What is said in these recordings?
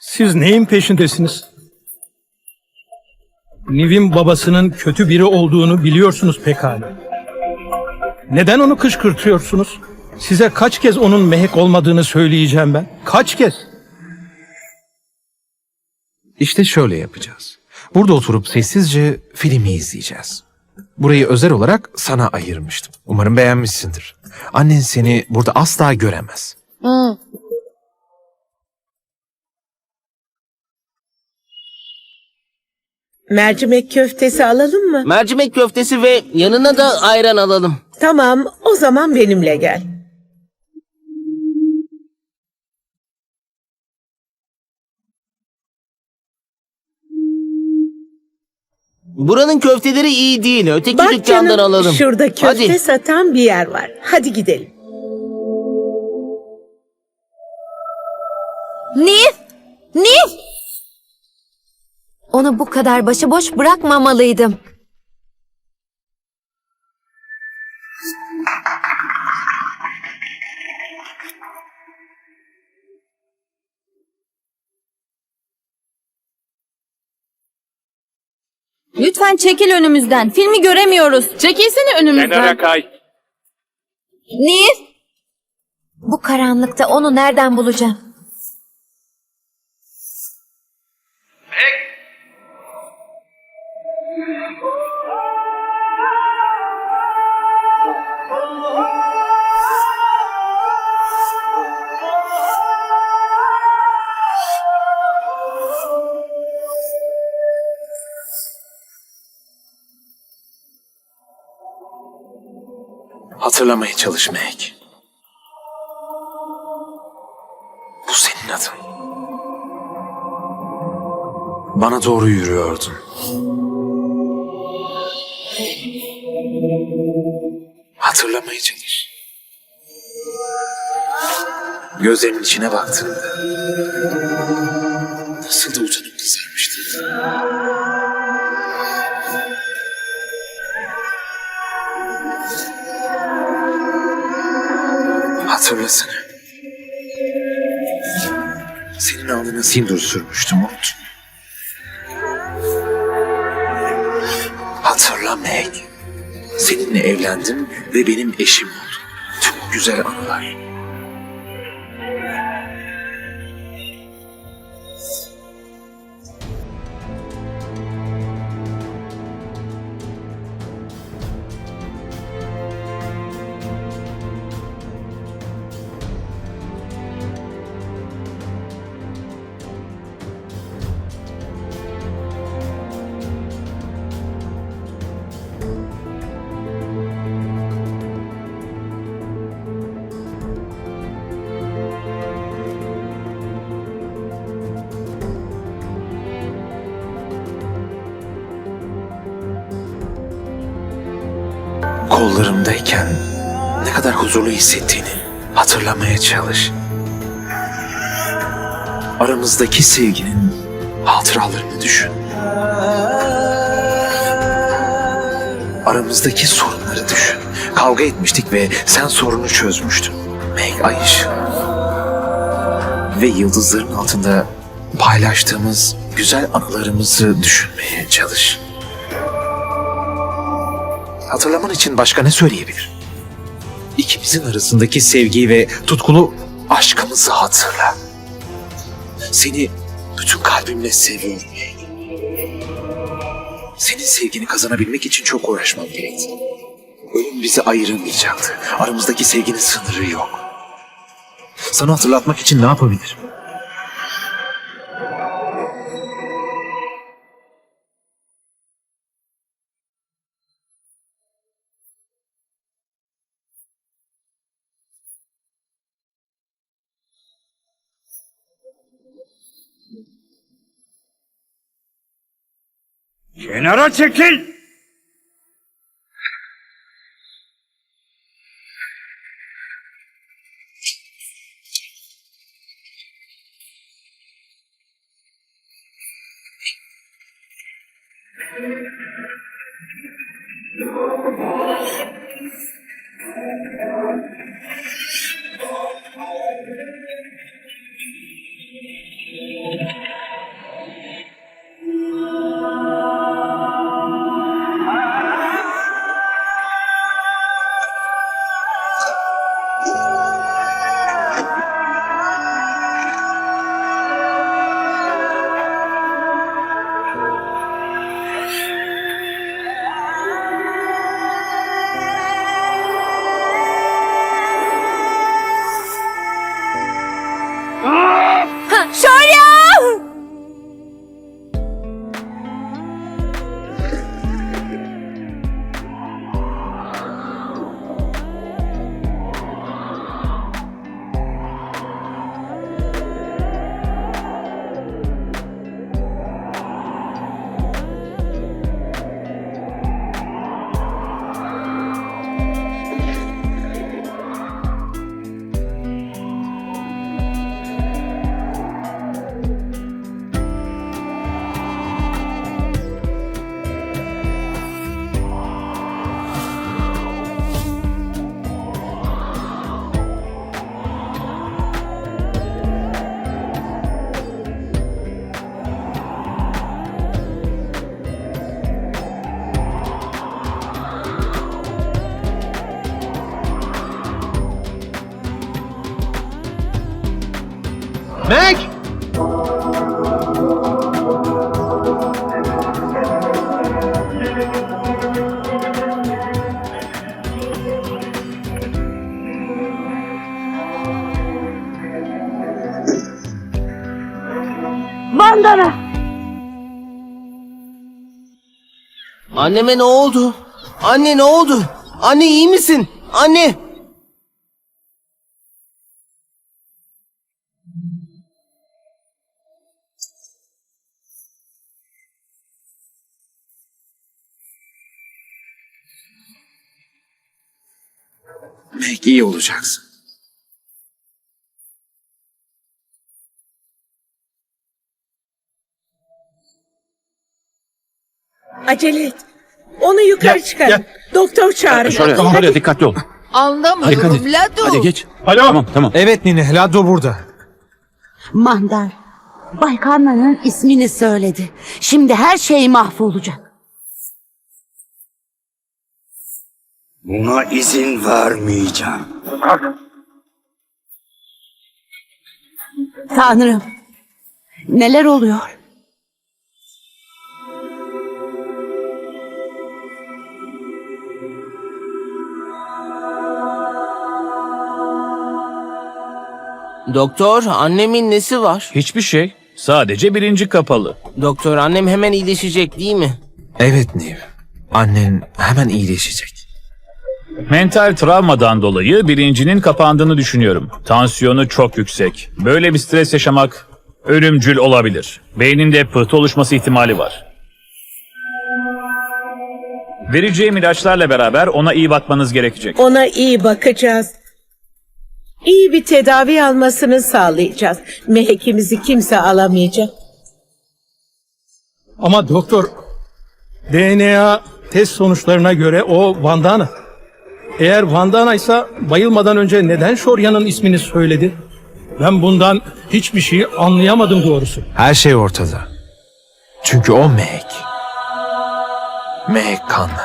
Siz neyin peşindesiniz? Niv'in babasının kötü biri olduğunu biliyorsunuz pekala. Neden onu kışkırtıyorsunuz? Size kaç kez onun mehek olmadığını söyleyeceğim ben. Kaç kez? İşte şöyle yapacağız. Burada oturup sessizce filmi izleyeceğiz. Burayı özel olarak sana ayırmıştım. Umarım beğenmişsindir. Annen seni burada asla göremez. Mercimek köftesi alalım mı? Mercimek köftesi ve yanına da ayran alalım. Tamam, o zaman benimle gel. Buranın köfteleri iyi değil. Öteki Bak dükkandan canım, alalım. şurada köfte Hadi. satan bir yer var. Hadi gidelim. Nif! Nif! Onu bu kadar başıboş bırakmamalıydım. Lütfen çekil önümüzden. Filmi göremiyoruz. Çekilsene önümüzden. Nif! Bu karanlıkta onu nereden bulacağım? Hatırlamaya çalış Meg. Bu senin adın. Bana doğru yürüyordun. Hatırlamaya çalış. Gözlerimin içine baktığımda nasıl da utanıp kızarmıştın. Hatırlasana. Senin alnına sindur sürmüştüm unut. Hatırla Meg. Seninle evlendim ve benim eşim oldun. Tüm güzel anılar. Kollarımdayken ne kadar huzurlu hissettiğini hatırlamaya çalış. Aramızdaki sevginin hatıralarını düşün. Aramızdaki sorunları düşün. Kavga etmiştik ve sen sorunu çözmüştün. Meg ay. Ve yıldızların altında paylaştığımız güzel anılarımızı düşünmeye çalış. Hatırlaman için başka ne söyleyebilir? İkimizin arasındaki sevgiyi ve tutkulu aşkımızı hatırla. Seni bütün kalbimle seviyorum. Senin sevgini kazanabilmek için çok uğraşmam gerekti. Ölüm bizi ayıramayacaktı. Aramızdaki sevginin sınırı yok. Sana hatırlatmak için ne yapabilirim? 제나라 치킨! Çekil! Meg! Anneme ne oldu? Anne ne oldu? Anne iyi misin? Anne! Meg iyi olacaksın. Acele et. Onu yukarı çıkar. Doktor çağırın. Şöyle, Hadi. şöyle dikkatli ol. Anlamıyorum Hadi, hadi. Ladu. Hadi geç. Alo. Tamam, tamam. Evet Nine, Lado burada. Mandar, Baykarna'nın ismini söyledi. Şimdi her şey mahvolacak. Buna izin vermeyeceğim. Tanrım, neler oluyor? Doktor annemin nesi var? Hiçbir şey. Sadece birinci kapalı. Doktor annem hemen iyileşecek değil mi? Evet Niv. Annen hemen iyileşecek. Mental travmadan dolayı birincinin kapandığını düşünüyorum. Tansiyonu çok yüksek. Böyle bir stres yaşamak ölümcül olabilir. Beyninde pıhtı oluşması ihtimali var. Vereceğim ilaçlarla beraber ona iyi bakmanız gerekecek. Ona iyi bakacağız. İyi bir tedavi almasını sağlayacağız. Mehekimizi kimse alamayacak. Ama doktor DNA test sonuçlarına göre o Vandana. Eğer Vandana ise bayılmadan önce neden Shorya'nın ismini söyledi? Ben bundan hiçbir şey anlayamadım doğrusu. Her şey ortada. Çünkü o Meg. Meg kanlı.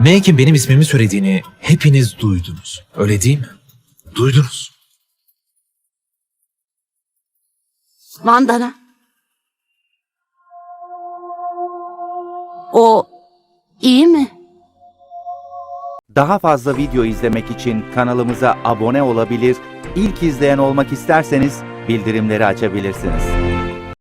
Meg'in benim ismimi söylediğini hepiniz duydunuz. Öyle değil mi? Duydunuz. Mandana. O iyi mi? Daha fazla video izlemek için kanalımıza abone olabilir, ilk izleyen olmak isterseniz bildirimleri açabilirsiniz.